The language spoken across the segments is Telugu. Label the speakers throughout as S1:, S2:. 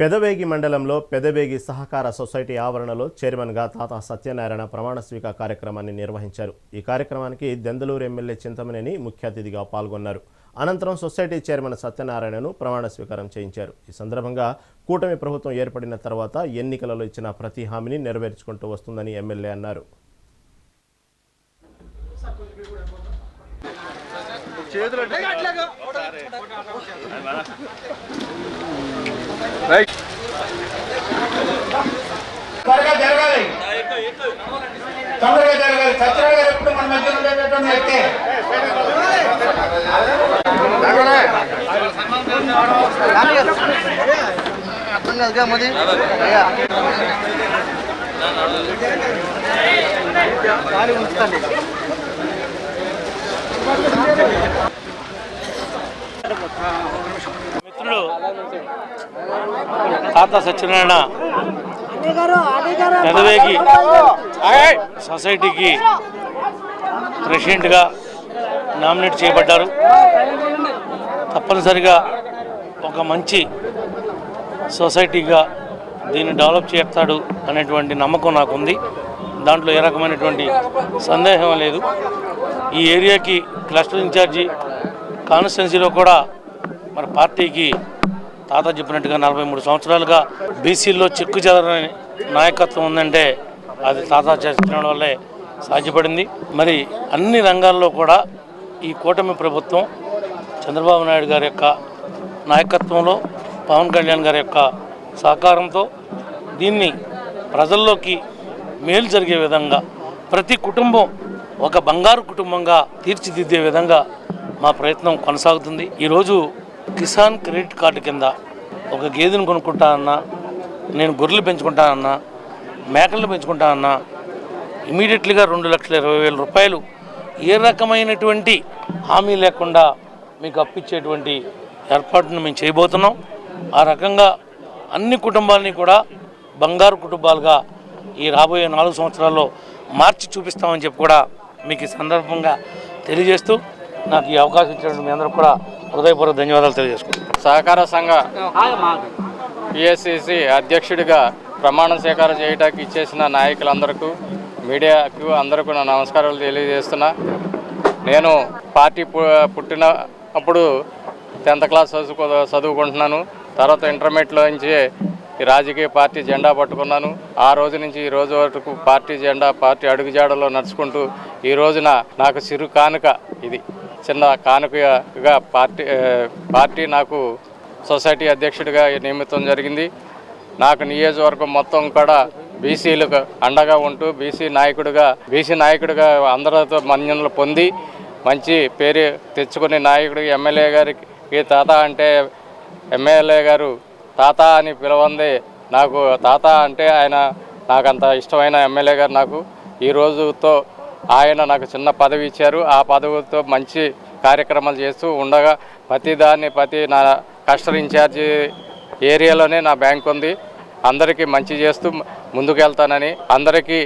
S1: పెదవేగి మండలంలో పెదవేగి సహకార సొసైటీ ఆవరణలో చైర్మన్గా తాత సత్యనారాయణ ప్రమాణ స్వీకార కార్యక్రమాన్ని నిర్వహించారు. ఈ కార్యక్రమానికి దెందలూరు ఎమ్మెల్యే చింతమనేని ముఖ్య అతిథిగా పాల్గొన్నారు. అనంతరం సొసైటీ చైర్మన్ సత్యనారాయణను ప్రమాణ స్వీకారం చేయించారు. ఈ సందర్భంగా కూటమి ప్రభుత్వం ఏర్పడిన తర్వాత ఎన్నికలలో ఇచ్చిన ప్రతి హామీని నెరవేర్చుకుంటూ వస్తుందని ఎమ్మెల్యే అన్నారు.
S2: త్వరగా జరగాలి. తొందరగా జరగాలి. సత్యనారాయణ గారు ఎప్పుడు మన మధ్య ఉండేటటువంటి వ్యక్తి?
S3: మిత్రుడు తాత సత్యనారాయణ పెదవేగి సొసైటీకి ప్రెసిడెంట్గా నామినేట్ చేయబడ్డారు. తప్పనిసరిగా ఒక మంచి సొసైటీగా దీన్ని డెవలప్ చేస్తాడు అనేటువంటి నమ్మకం నాకుంది. దాంట్లో ఏ రకమైనటువంటి సందేహం లేదు. ఈ ఏరియాకి క్లస్టర్ ఇన్ఛార్జి కాన్స్టిట్యున్సీలో కూడా మరి పార్టీకి తాత చెప్పినట్టుగా నలభై మూడు సంవత్సరాలుగా బీసీల్లో చెక్కు చెదరని నాయకత్వం ఉందంటే అది తాత చేసిన వల్లే సాధ్యపడింది. మరి అన్ని రంగాల్లో కూడా ఈ కూటమి ప్రభుత్వం చంద్రబాబు నాయుడు గారి యొక్క నాయకత్వంలో పవన్ కళ్యాణ్ గారి యొక్క సహకారంతో దీన్ని ప్రజల్లోకి మేలు జరిగే విధంగా ప్రతి కుటుంబం ఒక బంగారు కుటుంబంగా తీర్చిదిద్దే విధంగా మా ప్రయత్నం కొనసాగుతుంది. ఈరోజు కిసాన్ క్రెడిట్ కార్డు కింద ఒక గేదెను కొనుక్కుంటా అన్నా నేను గొర్రెలు పెంచుకుంటా అన్నా మేకలను పెంచుకుంటా అన్నా ఇమీడియట్లీగా రెండు లక్షల ఇరవై వేల రూపాయలు ఏ రకమైనటువంటి హామీ లేకుండా మీకు అప్పిచ్చేటువంటి ఏర్పాటును మేము చేయబోతున్నాం. ఆ రకంగా అన్ని కుటుంబాలని కూడా బంగారు కుటుంబాలుగా ఈ రాబోయే నాలుగు సంవత్సరాల్లో మార్చి చూపిస్తామని చెప్పి కూడా మీకు ఈ సందర్భంగా తెలియజేస్తూ నాకు ఈ అవకాశం ఇచ్చినటువంటి మీ అందరూ కూడా హృదయపూర్వక ధన్యవాదాలు తెలియజేసుకుంటున్నాను.
S4: సహకార సంఘ పిఎస్సిసి అధ్యక్షుడిగా ప్రమాణ స్వీకారం చేయడానికి ఇచ్చేసిన నాయకులందరకు మీడియాకు అందరికీ నా నమస్కారాలు తెలియజేస్తున్నా. నేను పార్టీ పు- పుట్టినప్పుడు టెన్త్ క్లాస్ చదువుకో చదువుకుంటున్నాను. తర్వాత ఇంటర్మీడియట్లో నుంచి రాజకీయ పార్టీ జెండా పట్టుకున్నాను. ఆ రోజు నుంచి ఈ రోజు వరకు పార్టీ జెండా పార్టీ అడుగుజాడలో నడుచుకుంటూ ఈ రోజున నాకు చిరు కానుక ఇది. చిన్న కానుకగా పార్టీ పార్టీ నాకు సొసైటీ అధ్యక్షుడిగా నియమితం జరిగింది. నాకు నియోజకవర్గం మొత్తం కూడా బీసీలకు అండగా ఉంటూ బీసీ నాయకుడిగా బీసీ నాయకుడిగా అందరితో మన్యనలు పొంది మంచి పేరు తెచ్చుకునే నాయకుడు ఎమ్మెల్యే గారికి తాత అంటే ఎమ్మెల్యే గారు తాత అని పిలవంది నాకు తాత అంటే ఆయన నాకు అంత ఇష్టమైన ఎమ్మెల్యే గారు నాకు. ఈ రోజుతో ఆయన నాకు చిన్న పదవి ఇచ్చారు. ఆ పదవితో మంచి కార్యక్రమాలు చేస్తూ ఉండగా ప్రతి దాన్ని ప్రతి నా కస్టర్ ఇన్ఛార్జి ఏరియాలోనే నా బ్యాంక్ ఉంది. అందరికీ మంచి చేస్తూ ముందుకు వెళ్తానని అందరికీ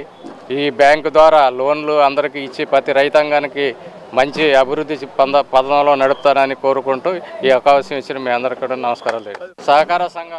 S4: ఈ బ్యాంకు ద్వారా లోన్లు అందరికీ ఇచ్చి ప్రతి రైతాంగానికి మంచి అభివృద్ధి పంద పదంలో నడుపుతానని కోరుకుంటూ ఈ అవకాశం ఇచ్చిన మీ అందరికీ కూడా నమస్కారాలు సహకార సంఘ